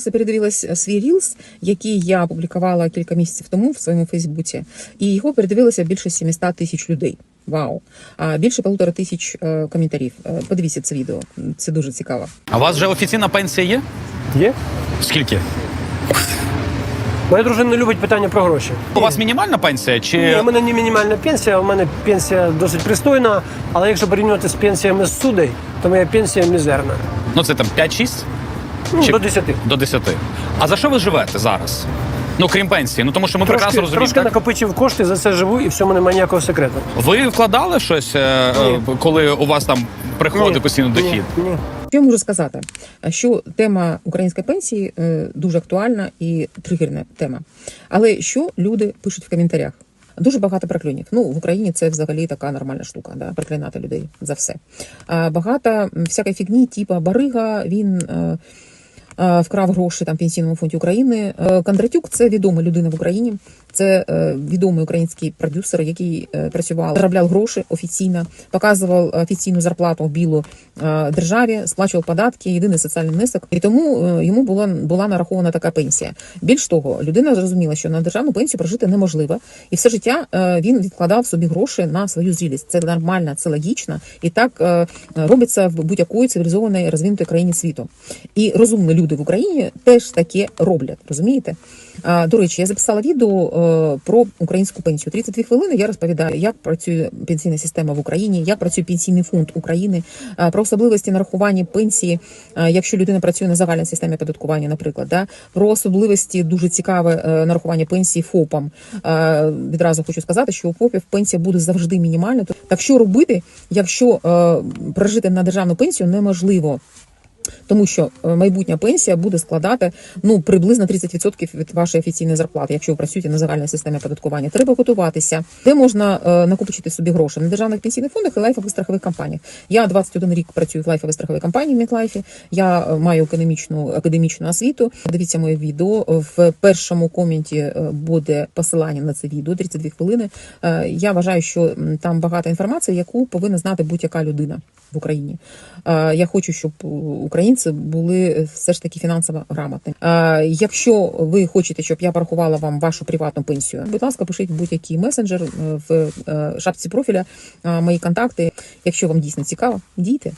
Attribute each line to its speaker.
Speaker 1: Це передивилась е, свій рілс, який я опублікувала кілька місяців тому в своєму Фейсбуці, і його передивилося більше 700 тисяч людей. Вау! А більше полутора тисяч е, коментарів. Е, Подивіться це відео, це дуже цікаво.
Speaker 2: А у вас вже офіційна пенсія є?
Speaker 3: Є?
Speaker 2: Скільки?
Speaker 3: Моя дружина не любить питання про гроші.
Speaker 2: У вас мінімальна пенсія чи
Speaker 3: Ні, у мене не мінімальна пенсія, у мене пенсія досить пристойна, але якщо порівнювати з пенсіями з судей, то моя пенсія мізерна.
Speaker 2: ну це там 5-6?
Speaker 3: Ну,
Speaker 2: Чи-
Speaker 3: До 10.
Speaker 2: До 10. А за що ви живете зараз? Ну крім пенсії. Ну тому що ми
Speaker 3: Трошки,
Speaker 2: прекрасно розуміємо.
Speaker 3: трошки
Speaker 2: Так?
Speaker 3: накопичив кошти, за це живу і в цьому немає ніякого секрету.
Speaker 2: Ви вкладали щось, е, е, коли у вас там приходить постійно дохід?
Speaker 3: Ні, ні.
Speaker 1: Що я можу сказати? Що тема української пенсії е, дуже актуальна і тригерна тема. Але що люди пишуть в коментарях? Дуже багато прокльонів. Ну в Україні це взагалі така нормальна штука, да, проклинати людей за все. А багато м, всякої фігні, типу Барига, він. е, Вкрав гроші там пенсійному фонді України. Е, Кондратюк це відома людина в Україні. Це е, відомий український продюсер, який е, працював, заробляв гроші офіційно, показував офіційну зарплату білу е, державі, сплачував податки, єдиний соціальний внесок. І тому йому була була нарахована така пенсія. Більш того, людина зрозуміла, що на державну пенсію прожити неможливо, і все життя він відкладав собі гроші на свою зрілість. Це нормально, це логічно, і так робиться в будь-якої цивілізованої розвинутої країні світу. І розумні люди в Україні теж таке роблять. Розумієте? До речі, я записала відео про українську пенсію. 32 хвилини я розповідаю, як працює пенсійна система в Україні, як працює пенсійний фонд України, е, про особливості нарахування пенсії, е, якщо людина працює на загальній системі оподаткування, наприклад, да? про особливості дуже цікаве е, нарахування пенсії ФОПам. Е, Відразу хочу сказати, що у ФОПів пенсія буде завжди мінімальною. Так що робити, якщо е, прожити на державну пенсію неможливо? Тому що е, майбутня пенсія буде складати ну приблизно 30% від вашої офіційної зарплати, якщо ви працюєте на загальній системі оподаткування. Треба готуватися, де можна е, накопичити собі гроші на державних пенсійних фондах і лайфових страхових компаніях. Я 21 рік працюю в лайфовій страховій компанії в Мітлайфі. Я е, маю економічну академічну освіту. Дивіться моє відео. В першому коменті е, буде посилання на це відео 32 хвилини. Е, Я вважаю, що там багато інформації, яку повинна знати будь-яка людина в Україні. Е, Я хочу, щоб е, українці були все ж таки фінансово грамотні. Е, Якщо ви хочете, щоб я порахувала вам вашу приватну пенсію, будь ласка, пишіть будь-який месенджер е, в е, шапці профіля е, мої контакти. Якщо вам дійсно цікаво, дійте.